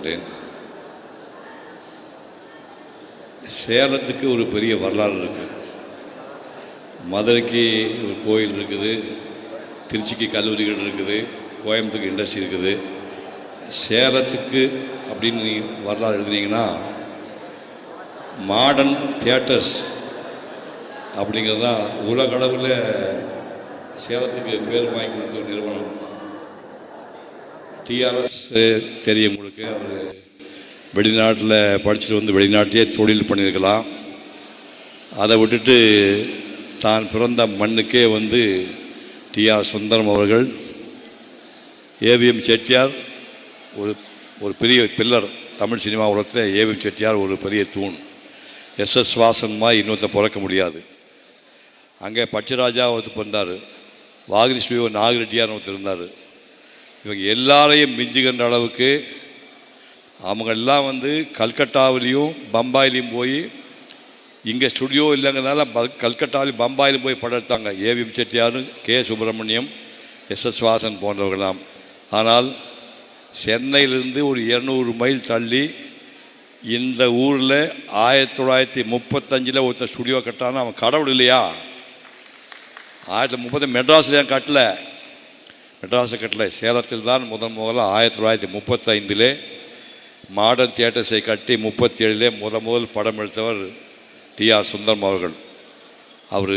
கொள்கின்றேன் சேலத்துக்கு ஒரு பெரிய வரலாறு இருக்குது மதுரைக்கு ஒரு கோயில் இருக்குது திருச்சிக்கு கல்லூரிகள் இருக்குது கோயம்புத்தூருக்கு இண்டஸ்ட்ரி இருக்குது. சேலத்துக்கு அப்படின்னு நீ வரலாறு எழுதுனீங்கன்னா மாடர்ன் தியேட்டர்ஸ் அப்படிங்கிறது தான் உலகளவில் சேலத்துக்கு பேர் வாங்கி கொடுத்த ஒரு நிறுவனம். டிஆர்எஸ் தெரியும் உங்களுக்கு. அவர் வெளிநாட்டில் படிச்சுட்டு வந்து வெளிநாட்டிலே தொழில் பண்ணியிருக்கலாம் அதை விட்டுட்டு தான் பிறந்த மண்ணுக்கே வந்து டிஆர் சுந்தரம் அவர்கள் ஏவிஎம் செட்டியார் ஒரு ஒரு பெரிய பில்லர் தமிழ் சினிமா உலகத்தில் ஏவிஎம் செட்டியார் ஒரு பெரிய தூண். எஸ் எஸ் வாசன்மா இன்னொருத்த இன்னொருத்தர் பிறக்க முடியாது. அங்கே பச்சராஜா ஒருத்தர் பிறந்தார். வாகிரிஸ்வி ஒரு நாகரெட்டியார் ஒருத்தர் இருந்தார். இவங்க எல்லாரையும் மிஞ்சுகின்ற அளவுக்கு அவங்க எல்லாம் வந்து கல்கட்டாவிலையும் பம்பாயிலையும் போய் இங்கே ஸ்டுடியோ இல்லைங்கிறதுனால கல்கட்டாவிலும் பம்பாயிலும் போய் படம் எடுத்தாங்க. AVM Chettiar K. Subramaniam S. S. Vasan போன்றவர்களாம் ஆனால் சென்னையிலிருந்து ஒரு இரநூறு மைல் தள்ளி இந்த ஊரில் ஆயிரத்தி தொள்ளாயிரத்தி முப்பத்தஞ்சில் ஒருத்தர் ஸ்டுடியோ கட்டான்னு அவன் கடவுள் இல்லையா? ஆயிரத்தி முப்பது மெட்ராஸில் ஏன் மெட்ராஸில் கட்டளை சேலத்தில் தான் முதன் முதல்ல ஆயிரத்தி தொள்ளாயிரத்தி முப்பத்தைந்திலே மாடர்ன் தியேட்டர்ஸை கட்டி முப்பத்தி ஏழிலே முத முதல் படம் எடுத்தவர் டிஆர் சுந்தரம் அவர்கள். அவர்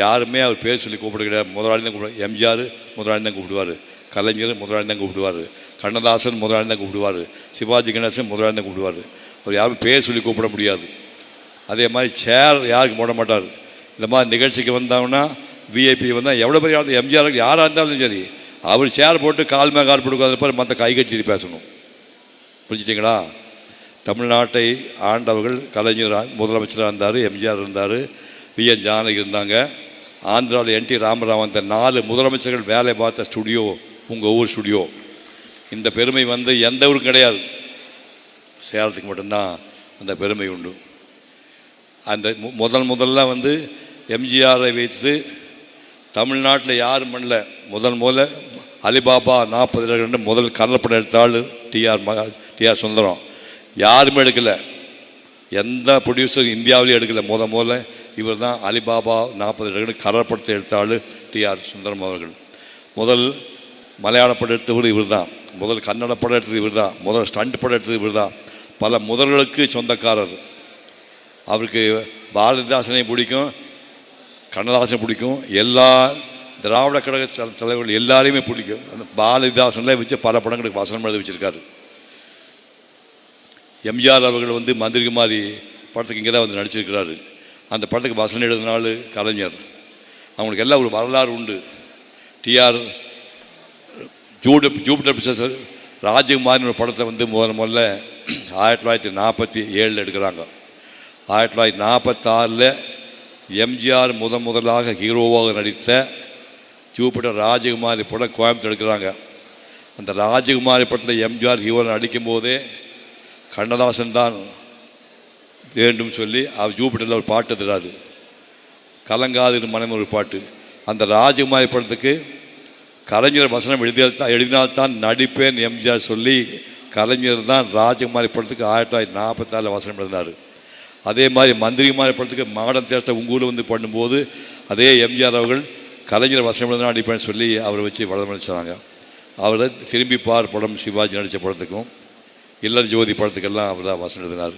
யாருமே அவர் பேர் சொல்லி கூப்பிட கிடையாது முதலாளி தான் கூப்பிடுவார். எம்ஜிஆர் முதலாளி தான் கூப்பிடுவார். கலைஞர் முதலாளி தான் கூப்பிடுவார். கண்ணதாசன் முதலாளி தான் கூப்பிடுவார். சிவாஜி கணேசன் முதலாளி தான் கூப்பிடுவார். அவர் யாரும் பேர் சொல்லி கூப்பிட முடியாது. அதே மாதிரி சேர் யாருக்கு போட மாட்டார். இந்த மாதிரி நிகழ்ச்சிக்கு வந்தாங்கன்னா விஐபி வந்தால் எவ்வளோ பெரிய ஆள் எம்ஜிஆர் யாராக இருந்தாலும் சரி அவர் சேர் போட்டு கால் மேல் கால் போட்டு மற்ற கை கட்டி பேசணும். புரிஞ்சிட்டிங்களா? தமிழ்நாட்டை ஆண்டவர்கள் கலைஞர் முதலமைச்சராக இருந்தார் எம்ஜிஆர் இருந்தார் வி என் ஜானகி இருந்தாங்க. ஆந்திராவில் என் டி ராமராவ் அந்த நாலு முதலமைச்சர்கள் வேலை பார்த்த ஸ்டுடியோ உங்கள் ஊர் ஸ்டுடியோ இந்த பெருமை வந்து எந்த ஊருக்கும் கிடையாது. சேலத்துக்கு மட்டும்தான் அந்த பெருமை உண்டு. அந்த முதல் முதல்ல வந்து எம்ஜிஆரை வைத்து தமிழ்நாட்டில் யாரும் பண்ணல. முதல் முதல்ல அலிபாபா நாற்பது ரெண்டு முதல் கன்னப்படம் எடுத்தாள் டிஆர் மகா டிஆர் சுந்தரம். யாருமே எடுக்கலை. எந்த ப்ரொடியூசர் இந்தியாவிலையும் எடுக்கலை. முத முதல்ல இவர் தான் அலிபாபா நாற்பது ரெண்டு கரப்படத்தை எடுத்தாள் டிஆர் சுந்தரம் அவர்கள். முதல் மலையாள படம் எடுத்தவர் இவர் தான். முதல் கன்னட படம் எடுத்தது இவர் தான். முதல் ஸ்டண்ட் படம் எடுத்தது இவர் தான். பல முதல்களுக்கு சொந்தக்காரர். அவருக்கு பாரதிதாசனை பிடிக்கும். கண்ணதாசனை பிடிக்கும். எல்லா திராவிட கழக தலைவர்கள் எல்லாரையுமே பிடிக்கும். அந்த பாலவிதாசன்லாம் வச்சு பல படங்களுக்கு வசனம் எழுதி வச்சுருக்காரு. எம்ஜிஆர் அவர்கள் வந்து மந்திரிகுமாரி படத்துக்கு இங்கே தான் வந்து நடிச்சிருக்கிறாரு. அந்த படத்துக்கு வசனம் எழுதினாள் கலைஞர். அவங்களுக்கு எல்லாம் ஒரு வரலாறு உண்டு. டிஆர் ஜூட ஜூபிட்டர் பிசர் ராஜகுமாரின் ஒரு படத்தை வந்து முதல்ல முதல்ல ஆயிரத்தி தொள்ளாயிரத்தி நாற்பத்தி ஏழில் எடுக்கிறாங்க. ஆயிரத்தி தொள்ளாயிரத்தி நாற்பத்தாறில் எம்ஜிஆர் முத முதலாக ஹீரோவாக நடித்த ஜூபிட்டர் ராஜகுமாரி படம் கோயம்புத்தூர் எடுக்கிறாங்க. அந்த ராஜகுமாரி படத்தில் எம்ஜிஆர் ஹீரோ நடிக்கும்போதே கண்ணதாசன் தான் வேண்டும் சொல்லி அவர் ஜூபிட்டரில் ஒரு பாட்டு எழுதுறாரு. கலங்காது மனம் ஒரு பாட்டு. அந்த ராஜகுமாரி படத்துக்கு கலைஞர் வசனம் எழுதியால் எழுதினால்தான் நடிப்பேன் எம்ஜிஆர் சொல்லி கலைஞர் தான் ராஜகுமாரி படத்துக்கு ஆயிரத்தி தொள்ளாயிரத்தி நாற்பத்தாறில் வசனம் எழுதினார். அதே மாதிரி மந்திரிகுமாரி படத்துக்கு மாடன் தேட்டத்தை உங்கள் ஊரில் வந்து பண்ணும்போது அதே எம்ஜிஆர் அவர்கள் கலைஞர் வசனம் அடிப்பேன்னு சொல்லி அவரை வச்சு வளர்ச்சாங்க அவர் திரும்பி பார் படம் சிவாஜி நடித்த படத்துக்கும் இல்லர் ஜோதி படத்துக்கெல்லாம் அவர் தான் வசனம் எழுதினார்.